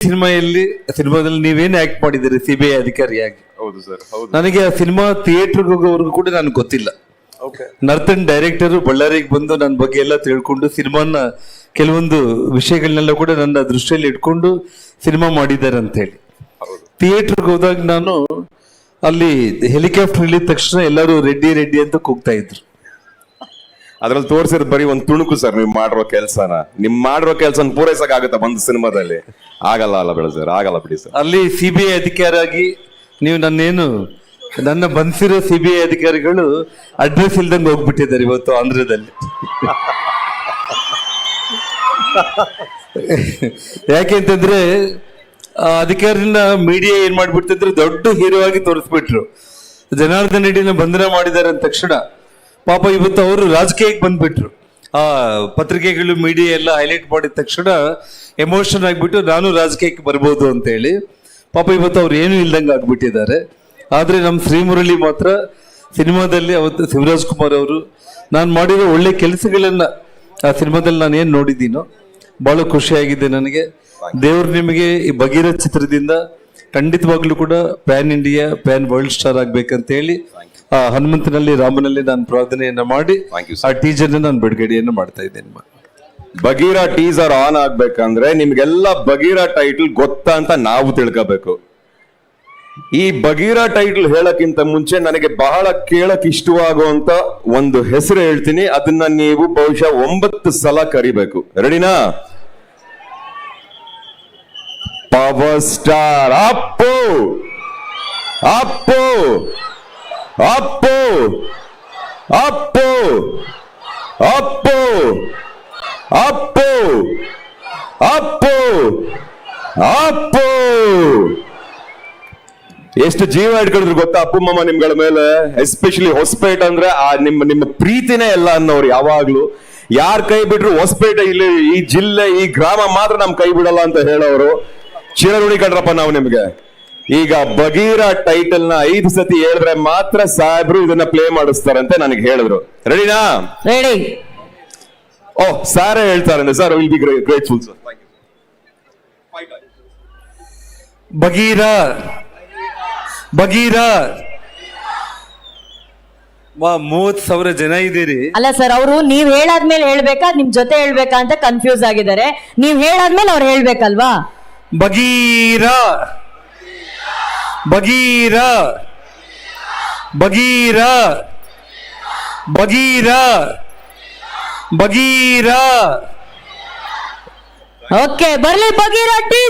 ಸಿನಿಮಾಯಲ್ಲಿ ಸಿನಿಮಾದಲ್ಲಿ ನೀವೇನು ಆಕ್ಟ್ ಮಾಡಿದ್ದೀರಿ ಸಿ ಬಿ ಐ ಅಧಿಕಾರಿಯಾಗಿ? ಹೌದು ಸರ್ ಹೌದು. ನನಗೆ ಆ ಸಿನಿಮಾ ಥಿಯೇಟರ್ಗೆ ಹೋಗೋವರೆಗೂ ಕೂಡ ನನಗೆ ಗೊತ್ತಿಲ್ಲ. ಓಕೆ ನರ್ತನ್ ಡೈರೆಕ್ಟರ್ ಬಳ್ಳಾರಿಗೆ ಬಂದು ನನ್ನ ಬಗ್ಗೆ ಎಲ್ಲ ತಿಳ್ಕೊಂಡು ಸಿನಿಮಾನ ಕೆಲವೊಂದು ವಿಷಯಗಳನ್ನೆಲ್ಲ ಕೂಡ ನನ್ನ ದೃಷ್ಟಿಯಲ್ಲಿ ಇಟ್ಕೊಂಡು ಸಿನಿಮಾ ಮಾಡಿದ್ದಾರೆ ಅಂತ ಹೇಳಿ. ಹೌದು. ಥಿಯೇಟರ್ಗೆ ಹೋದಾಗ ನಾನು ಅಲ್ಲಿ ಹೆಲಿಕಾಪ್ಟರ್ ಇಳಿದ ತಕ್ಷಣ ಎಲ್ಲರೂ ರೆಡ್ಡಿ ರೆಡ್ಡಿ ಅಂತ ಕೂಗ್ತಾ ಇದ್ರು. ಅದ್ರಲ್ಲಿ ತೋರ್ಸಿರೋದು ಬರೀ ಒಂದು ತುಣುಕು ಸರ್, ನೀವು ಮಾಡಿರೋ ಕೆಲಸನ. ನಿಮ್ ಮಾಡಿರೋ ಕೆಲ್ಸನ ಪೂರೈಸಕ್ ಆಗುತ್ತಾ ಒಂದು ಸಿನಿಮಾದಲ್ಲಿ? ಆಗಲ್ಲ ಅಲ್ಲ ಬೇಡ ಸರ್, ಆಗಲ್ಲ ಬಿಡಿ ಸರ್. ಅಲ್ಲಿ ಸಿ ಬಿ ಐ ಅಧಿಕಾರಿಯಾಗಿ ನೀವು ನನ್ನೇನು, ನನ್ನ ಬಂದಿರೋ ಸಿ ಬಿ ಐ ಅಧಿಕಾರಿಗಳು ಅಡ್ರೆಸ್ ಇಲ್ದಂಗೆ ಹೋಗ್ಬಿಟ್ಟಿದ್ದಾರೆ ಇವತ್ತು ಆಂಧ್ರದಲ್ಲಿ. ಯಾಕೆಂತಂದ್ರೆ ಅಂತಂದ್ರೆ ಅಧಿಕಾರಿನ ಮೀಡಿಯಾ ಏನ್ ಮಾಡ್ಬಿಡ್ತಿದ್ರೆ, ದೊಡ್ಡ ಹೀರೋ ಆಗಿ ತೋರಿಸ್ಬಿಟ್ರು. ಜನಾರ್ದನ್ ರೆಡ್ಡಿನ ಬಂಧನ ಮಾಡಿದ್ದಾರೆ ಅಂದ ತಕ್ಷಣ ಪಾಪ ಇವತ್ತು ಅವರು ರಾಜಕೀಯಕ್ಕೆ ಬಂದ್ಬಿಟ್ರು. ಆ ಪತ್ರಿಕೆಗಳು ಮೀಡಿಯಾ ಎಲ್ಲ ಹೈಲೈಟ್ ಮಾಡಿದ ತಕ್ಷಣ ಎಮೋಷನ್ ಆಗಿಬಿಟ್ಟು ನಾನು ರಾಜಕೀಯಕ್ಕೆ ಬರ್ಬೋದು ಅಂತ ಹೇಳಿ ಪಾಪ ಇವತ್ತು ಅವ್ರು ಏನು ಇಲ್ದಂಗೆ ಆಗ್ಬಿಟ್ಟಿದ್ದಾರೆ. ಆದ್ರೆ ನಮ್ಮ ಶ್ರೀಮುರಳಿ ಮಾತ್ರ ಸಿನಿಮಾದಲ್ಲಿ ಅವತ್ತು ಶಿವರಾಜ್ ಕುಮಾರ್ ಅವರು, ನಾನು ಮಾಡಿರೋ ಒಳ್ಳೆ ಕೆಲಸಗಳನ್ನ ಆ ಸಿನಿಮಾದಲ್ಲಿ ನಾನು ಏನು ನೋಡಿದ್ದೀನೋ ಬಹಳ ಖುಷಿಯಾಗಿದೆ ನನಗೆ. ದೇವರು ನಿಮಗೆ ಈ ಭಗೀರಥ್ ಚಿತ್ರದಿಂದ ಖಂಡಿತವಾಗ್ಲೂ ಕೂಡ pan India, pan world star ಆಗ್ಬೇಕಂತ ಹೇಳಿ ಆ ಹನುಮಂತನಲ್ಲಿ ರಾಮನಲ್ಲಿ ನಾನು ಪ್ರಾರ್ಥನೆಯನ್ನು ಮಾಡಿ Thank you, ಆ ಟೀಸರ್ ನಾನು ಬಿಡುಗಡೆಯನ್ನು ಮಾಡ್ತಾ ಇದ್ದೇನೆ ಬಗೀರ ಟೀಸರ್ ಆನ್ ಆಗ್ಬೇಕಂದ್ರೆ ನಿಮ್ಗೆಲ್ಲ ಬಗೀರ ಟೈಟಲ್ ಗೊತ್ತಾ ಅಂತ ನಾವು ತಿಳ್ಕೋಬೇಕು. ಈ ಬಗೀರ ಟೈಟಲ್ ಹೇಳಕ್ಕಿಂತ ಮುಂಚೆ ನನಗೆ ಬಹಳ ಕೇಳಕ್ ಇಷ್ಟವಾಗುವಂತ ಒಂದು ಹೆಸರು ಹೇಳ್ತೀನಿ ಅದನ್ನ ನೀವು ಬಹುಶಃ ಒಂಬತ್ತು ಸಲ ಕರಿಬೇಕು. ರೆಡಿನಾ ಪವರ್ ಸ್ಟಾರ್ ಅಪ್ಪು! ಅಪ್ಪು! ಅಪ್ಪು! ಅಪ್ಪು! ಅಪ್ಪು! ಅಪ್ಪು! ಅಪ್ಪು! ಅಪ್ಪು! ಎಷ್ಟು ಜೀವ ಇಟ್ಕೊಂಡಿದ್ರು ಗೊತ್ತಾ ಅಪ್ಪು ನಿಮ್ಮಗಳ ನಿಮ್ಗಳ ಮೇಲೆ? ಎಸ್ಪೆಷಲಿ ಹೊಸಪೇಟೆ ಅಂದ್ರೆ ಆ ನಿಮ್ಮ ನಿಮ್ಮ ಪ್ರೀತಿನೇ ಎಲ್ಲ ಅನ್ನೋರು ಯಾವಾಗ್ಲೂ. ಯಾರ್ ಕೈ ಬಿಟ್ರು ಹೊಸಪೇಟೆ ಇಲ್ಲಿ ಈ ಜಿಲ್ಲೆ, ಈ ಗ್ರಾಮ ಮಾತ್ರ ನಮ್ ಕೈ ಬಿಡಲ್ಲ ಅಂತ ಹೇಳೋರು. ಚಿರಋಣಿ ಕಂಡ್ರಪ್ಪ ನಾವು ನಿಮ್ಗೆ. ಈಗ ಬಗೀರ ಟೈಟಲ್ನ ಐದು ಸತಿ ಹೇಳಿದ್ರೆ ಮಾತ್ರ ಸಾಹೇಬ್ರು ಇದನ್ನ ಪ್ಲೇ ಮಾಡಿಸ್ತಾರಂತೆ ನನಗೆ ಹೇಳಿದ್ರು. ರೆಡಿನಾ ರೆಡಿ ಓ ಸಾರೇ ಹೇಳ್ತಾರಂತೆ sir will be grateful sir Bagheera. Bagheera. ಮೂವತ್ ಸಾವಿರ ಜನ ಇದ್ದೀರಿ. ಅಲ್ಲ ಸರ್ ಅವರು ನೀವ್ ಹೇಳಾದ್ಮೇಲೆ ಹೇಳ್ಬೇಕಾ ನಿಮ್ ಜೊತೆ ಹೇಳ್ಬೇಕಾ ಅಂತ ಕನ್ಫ್ಯೂಸ್ ಆಗಿದ್ದಾರೆ. ನೀವ್ ಹೇಳಾದ್ಮೇಲೆ ಅವ್ರು ಹೇಳ್ಬೇಕಲ್ವಾ? ಭಗೀರ बगीर बगीर बगीर बगीर ओके बरली बगीर टी